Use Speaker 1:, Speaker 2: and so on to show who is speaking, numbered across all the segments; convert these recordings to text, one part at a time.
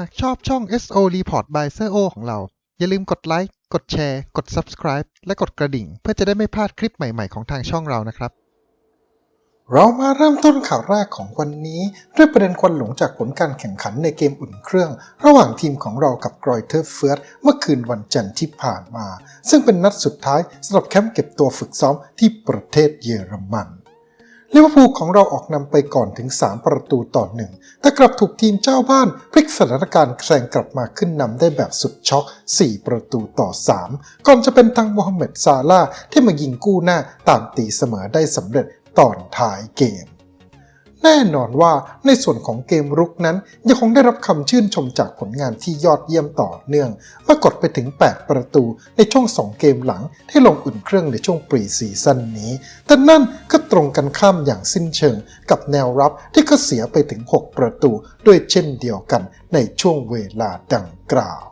Speaker 1: หากชอบช่อง SO Report by s โ o ของเรา อย่าลืมกดไลค์ กดแชร์ กด Subscribe และกดกระดิ่ง เพื่อจะได้ไม่พลาดคลิปใหม่ ๆ ของทางช่องเรานะครับ เรามาเริ่มต้นข่าวแรกของวันนี้ ด้วยประเด็นควันหลงจากผลการแข่งขันในเกมอุ่นเครื่อง ระหว่างทีมของเรากับกรอยเทอร์เฟิร์สเมื่อคืนวันจันทร์ที่ผ่านมา ซึ่งเป็นนัดสุดท้ายสำหรับแคมป์เก็บตัวฝึกซ้อมที่ประเทศเยอรมัน ลิเวอร์พูลของเราออกนำไปก่อนถึง 3 ประตูต่อหนึ่งแต่กลับถูกทีมเจ้าบ้านพลิกสถานการณ์แซงกลับมาขึ้นนำได้แบบสุดช็อก 4 ประตูต่อ 3 ก่อนจะเป็นทางโมฮัมเหม็ดซาลาห์ที่มายิงกู้หน้าตามตีเสมอได้สำเร็จตอนท้ายเกม แน่นอนว่าในส่วนของเกมรุกนั้น ยังคงได้รับคำชื่นชมจากผลงานที่ยอดเยี่ยมต่อเนื่องเมื่อกดไปถึง 8 ประตูในช่วง 2 เกมหลังที่ลงอุ่นเครื่องในช่วงปรีซีซั่นนี้ แต่นั่นก็ตรงกันข้ามอย่างสิ้นเชิงกับแนวรับที่ก็เสียไปถึง 6 ประตูด้วยเช่นเดียวกันในช่วงเวลาดังกล่าว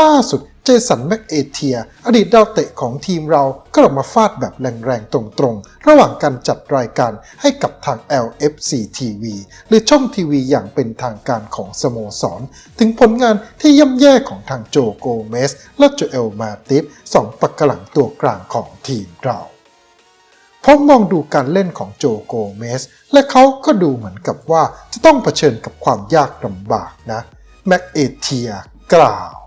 Speaker 1: ล่าสุด เจสันแม็กเอเทีย อดีตดาวเตะของทีมเราก็ออกมาฟาดแบบแรงๆ ตรงๆ ระหว่างการจัดรายการให้กับทาง LFC TV หรือช่องทีวีอย่างเป็นทางการของสโมสร ถึงผลงานที่ย่ำแย่ของทางโจโกเมส และโจเอลมาติฟสองปักกหลังตัวกลางของทีมเราผมมองดูการเล่นของโจโกเมส และเขาก็ดูเหมือนกับว่าจะต้องเผชิญกับความยากลำบากนะ แม็กเอเทียกล่าว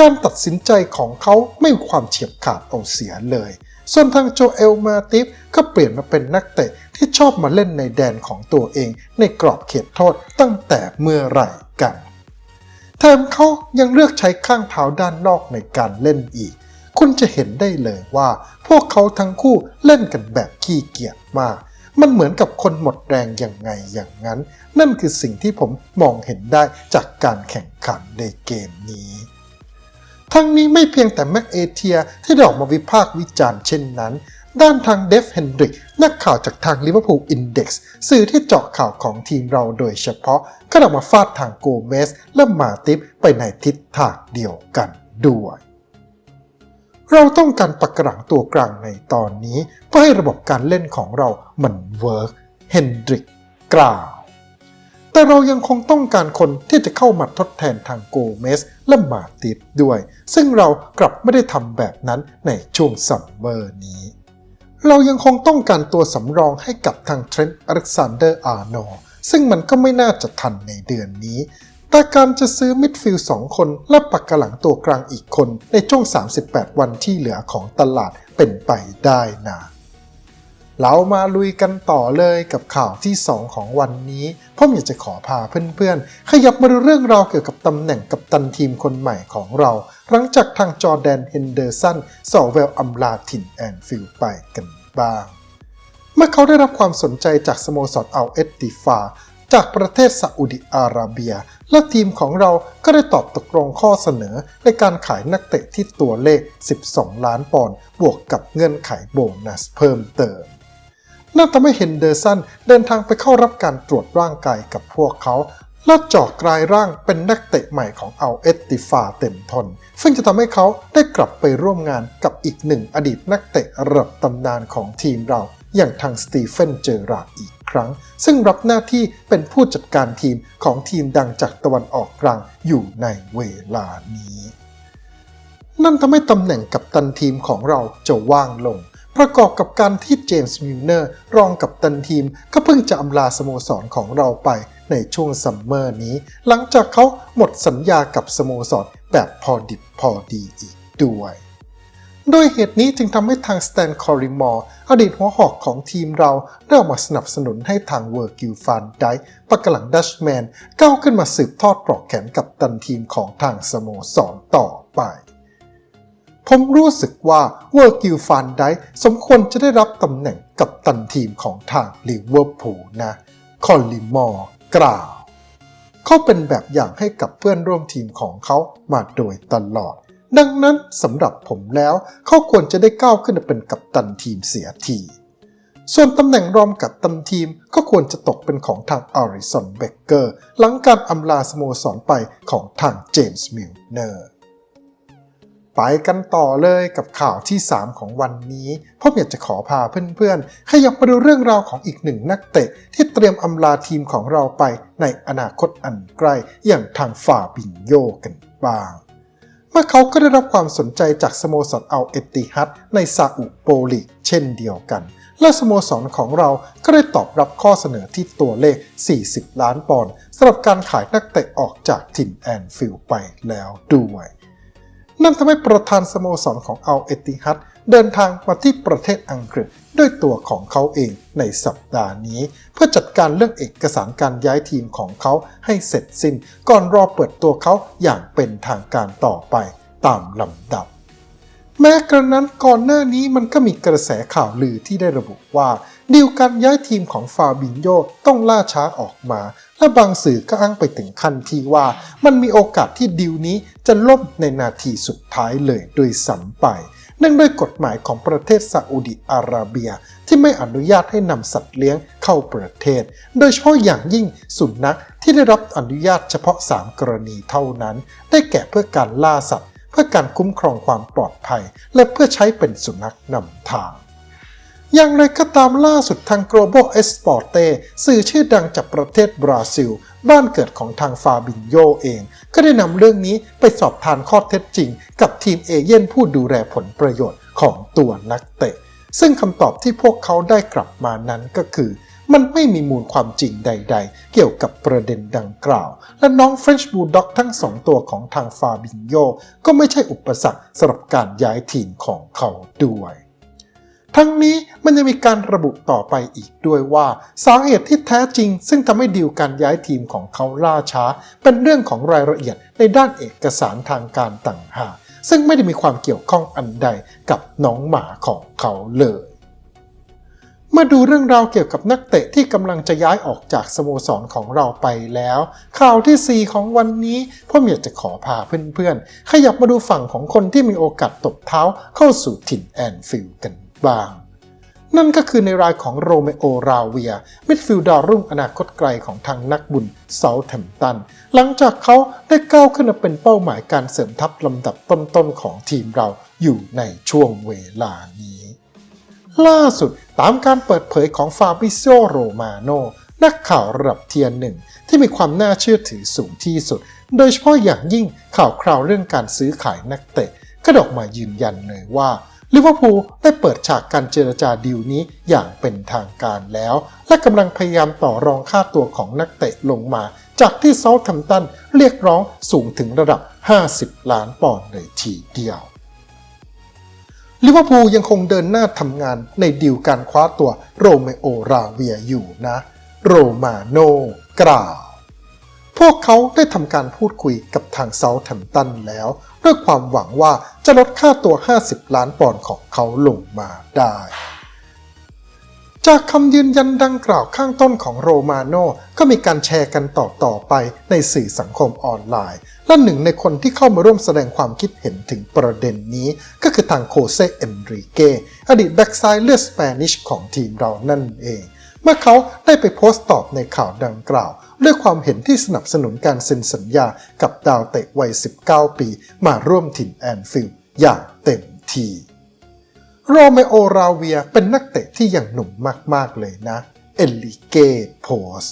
Speaker 1: การตัดสินใจของเขาไม่มีความเฉียบขาดเอาเสียเลย ส่วนทางโจเอลมาติฟก็เปลี่ยนมาเป็นนักเตะที่ชอบมาเล่นในแดนของตัวเอง ในกรอบเขตโทษตั้งแต่เมื่อไหร่กันแถมเขายังเลือกใช้ข้างเท้าด้านนอกในการเล่นอีก คุณจะเห็นได้เลยว่า พวกเขาทั้งคู่เล่นกันแบบขี้เกียจมาก มันเหมือนกับคนหมดแรงอย่างไงอย่างนั้น นั่นคือสิ่งที่ผมมองเห็นได้จากการแข่งขันในเกมนี้ ทั้งนี้ไม่เพียงแต่แม็กเอเทียที่ได้ออกมาวิพากษ์วิจารณ์เช่นนั้น ด้านทางเดฟเฮนดริกนักข่าวจากทางลิเวอร์พูลอินเด็กซ์สื่อที่เจาะข่าวของทีมเราโดยเฉพาะ ก็ออกมาฟาดทางโกเมสและมาติฟไปในทิศทางเดียวกันด้วยเราต้องการปักกระหลังตัวกลางในตอนนี้เพื่อให้ระบบการเล่นของเรามันเวิร์ก เฮนดริกกล่าว แต่เรายังคงต้องการคนที่จะเข้ามาทดแทนทางโกเมสและมาติดด้วย ซึ่งเรากลับไม่ได้ทำแบบนั้นในช่วงซัมเมอร์นี้ เรายังคงต้องการตัวสำรองให้กับทางเทรนต์อเล็กซานเดอร์อาร์โนซึ่งมันก็ไม่น่าจะทันในเดือนนี้ แต่การจะซื้อมิดฟิลด์2คนและปักกระหลังตัวกลางอีกคนในช่วง 38 วันที่เหลือของตลาดเป็นไปได้นะ เรามาลุยกันต่อเลยกับข่าวที่ 2 ของวันนี้ผมอยากจะขอพาเพื่อนๆ ขยับมาดูเรื่องราวเกี่ยวกับตำแหน่งกัปตันทีมคนใหม่ของเรา หลังจากทางจอแดนเฮนเดอร์สันสอแววอำลาถิ่นแอนฟิลไปกันบ้าง เมื่อเขาได้รับความสนใจจากสโมสรอัลเอตติฟาจากประเทศซาอุดิอาระเบีย และทีมของเราก็ได้ตอบตกลงข้อเสนอในการขายนักเตะที่ตัวเลข 12 ล้านปอนด์บวกกับเงื่อนไขโบนัสเพิ่มเติม นั่นทำให้เฮนเดอร์สันเดินทางไปเข้ารับการตรวจร่างกายกับพวกเขา และเจาะกลายร่างเป็นนักเตะใหม่ของอัลเอตติฟาเต็มทน ซึ่งจะทำให้เขาได้กลับไปร่วมงานกับอีกหนึ่งอดีตนักเตะระดับตำนานของทีมเรา อย่างทางสตีเฟนเจอราร์ดอีกครั้ง ซึ่งรับหน้าที่เป็นผู้จัดการทีมของทีมดังจากตะวันออกกลางอยู่ในเวลานี้ นั่นทำให้ตำแหน่งกัปตันทีมของเราจะว่างลง ประกอบกับการที่เจมส์มิลเนอร์รองกัปตันทีม ก็เพิ่งจะอำลาสโมสรของเราไปในช่วงซัมเมอร์นี้ หลังจากเขาหมดสัญญากับสโมสรแบบพอดิบพอดีอีกด้วยโดยเหตุนี้จึงทำให้ทางสแตนคอริมอร์อดีตหัวหอกของทีมเราได้ออกมาสนับสนุนให้ทางเวอร์กิลฟานไดปักกหลังดัชแมนก้าวขึ้นมาสืบทอดปลอกแขนกับตันทีมของทางสโมสรต่อไป ผมรู้สึกว่าเวอร์กิลฟานไดสมควรจะได้รับตำแหน่งกับตันทีมของทางลิเวอร์พูลนะ คอลลิมอร์กล่าวเขาเป็นแบบอย่างให้กับเพื่อนร่วมทีมของเขามาโดยตลอด ดังนั้นสำหรับผมแล้วเขาควรจะได้ก้าวขึ้นมาเป็นกัปตันทีมเสียที ส่วนตำแหน่งรองกัปตันทีมก็ควรจะตกเป็นของทางอาริสันเบเกอร์หลังการอำลาสโมสรไปของทางเจมส์มิลเนอร์ ไปกันต่อเลยกับข่าวที่ 3 ของวันนี้ผมอยากจะขอพาเพื่อนๆ ขยับมาดูเรื่องราวของอีกหนึ่งนักเตะ ที่เตรียมอำลาทีมของเราไปในอนาคตอันใกล้อย่างทางฟาบินโยกันบ้าง เมื่อเขาก็ได้รับความสนใจจากสโมสรอัลเอติฮัดในซาอุโปลีกเช่นเดียวกัน และสโมสรของเราก็ได้ตอบรับข้อเสนอที่ตัวเลข 40 ล้านปอนด์สำหรับการขายนักเตะออกจากถิ่นแอนฟิลด์ไปแล้วด้วย นั่นทำให้ประธานสโมสรของอัลเอติฮัดเดินทางมาที่ประเทศอังกฤษด้วยตัวของเขาเองในสัปดาห์นี้ เพื่อจัดการเรื่องเอกสารการย้ายทีมของเขาให้เสร็จสิ้น ก่อนรอเปิดตัวเขาอย่างเป็นทางการต่อไปตามลำดับ แม้กระนั้นก่อนหน้านี้มันก็มีกระแสข่าวลือที่ได้ระบุว่า ดีลการย้ายทีมของฟาบินโยต้องล่าช้าออกมา และบางสื่อก็อ้างไปถึงขั้นที่ว่ามันมีโอกาสที่ดีลนี้จะล่มในนาทีสุดท้ายเลยโดยซ้ำไปเนื่องด้วยกฎหมายของประเทศซาอุดิอาระเบีย ที่ไม่อนุญาตให้นำสัตว์เลี้ยงเข้าประเทศ โดยเฉพาะอย่างยิ่งสุนัขที่ได้รับอนุญาตเฉพาะ 3 กรณีเท่านั้น ได้แก่เพื่อการล่าสัตว์ พื่อการคุ้มครองความปลอดภัย และเพื่อใช้เป็นสุนัขนำทาง อย่างไรก็ตามล่าสุดทาง Global Esporte สื่อชื่อดังจากประเทศบราซิล บ้านเกิดของทางฟาบินโยเอง ก็ได้นำเรื่องนี้ไปสอบทานข้อเท็จจริง กับทีมเอเย่นผู้ดูแลผลประโยชน์ของตัวนักเตะ ซึ่งคำตอบที่พวกเขาได้กลับมานั้นก็คือ มันไม่มีมูลความจริงใด ๆ เกี่ยวกับประเด็นดังกล่าว และน้อง French Bulldog ทั้งสองตัวของทางฟาบินโยก็ไม่ใช่อุปสรรคสำหรับการย้ายทีมของเขาด้วยทั้งนี้มันยังมีการระบุต่อไปอีกด้วยว่าสาเหตุที่แท้จริง ซึ่งทำให้ดีลการย้ายทีมของเขาล่าช้า เป็นเรื่องของรายละเอียดในด้านเอกสารทางการต่างหากซึ่งไม่ได้มีความเกี่ยวข้องอันใดกับน้องหมาของเขาเลย มาดูเรื่องราวเกี่ยวกับนักเตะที่กำลังจะย้ายออกจากสโมสรของเราไปแล้ว ข่าวที่ 4 ของวันนี้พ่ออยากจะขอพาเพื่อนๆ ขยับมาดูฝั่งของคนที่มีโอกาสตบเท้าเข้าสู่ถิ่นแอนฟิลด์กันบ้าง นั่นก็คือในรายของโรเมโอราเวีย มิดฟิลด์ดาวรุ่งอนาคตไกลของทางนักบุญเซาท์แฮมตัน หลังจากเขาได้ก้าวขึ้นมาเป็นเป้าหมายการเสริมทัพลำดับต้นๆของทีมเราอยู่ในช่วงเวลานี้ ล่าสุดตามการเปิดเผยของฟาบิโซโรมาโนนักข่าวระดับเทียนหนึ่งที่มีความน่าเชื่อถือสูงที่สุด โดยเฉพาะอย่างยิ่งข่าวคราวเรื่องการซื้อขายนักเตะก็ดออกมายืนยันเลยว่าลิเวอร์พูลได้เปิดฉากการเจรจาดีลนี้อย่างเป็นทางการแล้ว และกำลังพยายามต่อรองค่าตัวของนักเตะลงมา จากที่เซาท์แฮมป์ตันเรียกร้องสูงถึงระดับ 50 ล้านปอนด์เลยทีเดียว ลิเวอร์พูลยังคงเดินหน้าทำงานในดีลการคว้าตัวโรเมโอราเวียอยู่นะ โรมาโนกล่าว พวกเขาได้ทำการพูดคุยกับทางเซาท์แฮมตันแล้ว ด้วยความหวังว่าจะลดค่าตัว 50 ล้านปอนด์ของเขาลงมาได้ จากคำยืนยันดังกล่าวข้างต้นของโรมาโนก็มีการแชร์กันต่อต่อไปในสื่อสังคมออนไลน์ และหนึ่งในคนที่เข้ามาร่วมแสดงความคิดเห็นถึงประเด็นนี้ ก็คือทางโคเซเอนริเกอดีตแบ็กซ้ายเลือดสเปนิชของทีมเรานั่นเอง เมื่อเขาได้ไปโพสต์ตอบในข่าวดังกล่าว ด้วยความเห็นที่สนับสนุนการเซ็นสัญญากับดาวเตะวัย 19 ปี มาร่วมถิ่นแอนฟิลด์อย่างเต็มที่ โรเมโอราเวียเป็นนักเตะที่ยังหนุ่มมาก ๆ เลยนะ เอลิเกโพส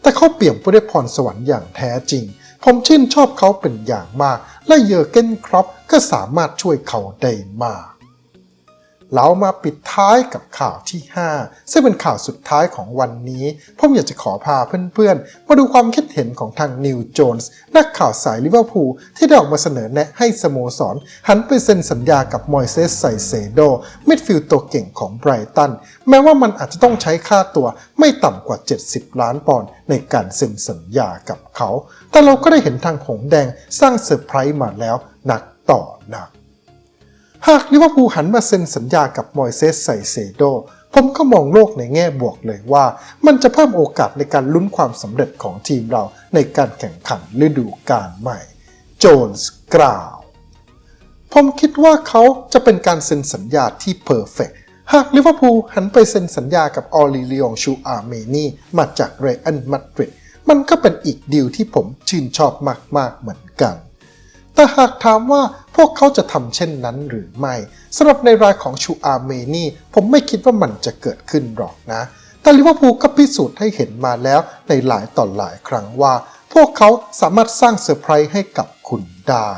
Speaker 1: แต่เขาเปี่ยมไปด้วยพรสวรรค์อย่างแท้จริง ผมชื่นชอบเขาเป็นอย่างมาก และเยอร์เกนครอปก็สามารถช่วยเขาได้มาก เรามาปิดท้ายกับข่าวที่ 5 ซึ่งเป็นข่าวสุดท้ายของวันนี้ผมอยากจะขอพาเพื่อนๆ มาดูความคิดเห็นของทางนิวโจนส์นักข่าวสายลิเวอร์พูลที่ได้ออกมาเสนอแนะให้สโมสร หันไปเซ็นสัญญากับมอยเซสไซเซโดมิดฟิลด์ตัวเก่งของไบรตัน แม้ว่ามันอาจจะต้องใช้ค่าตัวไม่ต่ำกว่า 70 ล้านปอนด์ในการเซ็นสัญญากับเขา แต่เราก็ได้เห็นทางหงแดงสร้างเซอร์ไพรส์มาแล้วหนักต่อหนัก หากลิเวอร์พูลหันมาเซ็นสัญญากับมอยเซสไซเซโด ผมก็มองโลกในแง่บวกเลยว่า มันจะเพิ่มโอกาสในการลุ้นความสำเร็จของทีมเราในการแข่งขันฤดูกาลใหม่ โจนส์กล่าว ผมคิดว่าเขาจะเป็นการเซ็นสัญญาที่เพอร์เฟกหากลิเวอร์พูลหันไปเซ็นสัญญากับออลิเลองชูอาร์เมนีมาจากเรอัลมาดริดมันก็เป็นอีกดีลที่ผมชื่นชอบมากๆเหมือนกัน แต่หากถามว่าพวกเขาจะทำเช่นนั้นหรือไม่สำหรับในรายของชูอาเมนี่ผมไม่คิดว่ามันจะเกิดขึ้นหรอกนะ แต่ลิเวอร์พูลก็พิสูจน์ให้เห็นมาแล้วในหลายต่อหลายครั้งว่า พวกเขาสามารถสร้างเซอร์ไพรส์ให้กับคุณได้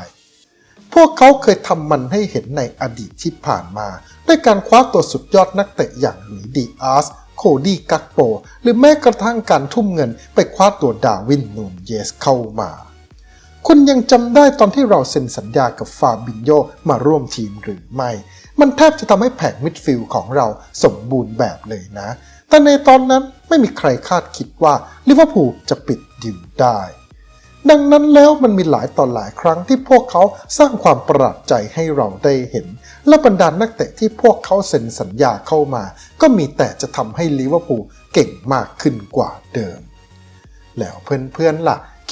Speaker 1: พวกเขาเคยทำมันให้เห็นในอดีตที่ผ่านมา ด้วยการคว้าตัวสุดยอดนักเตะอย่างหลุยส์ดีอาร์สโคดี้กักโป หรือแม้กระทั่งการทุ่มเงินไปคว้าตัวดาวินนูนเยสเข้ามา คุณยังจำได้ตอนที่เราเซ็นสัญญากับฟาบินโยมาร่วมทีมหรือไม่ มันแทบจะทำให้แผงมิดฟิลด์ของเราสมบูรณ์แบบเลยนะ แต่ในตอนนั้นไม่มีใครคาดคิดว่าลิเวอร์พูลจะปิดดิวได้ ดังนั้นแล้วมันมีหลายต่อหลายครั้งที่พวกเขาสร้างความประหลาดใจให้เราได้เห็น และบรรดานักเตะที่พวกเขาเซ็นสัญญาเข้ามา ก็มีแต่จะทำให้ลิเวอร์พูลเก่งมากขึ้นกว่าเดิม แล้วเพื่อนๆล่ะ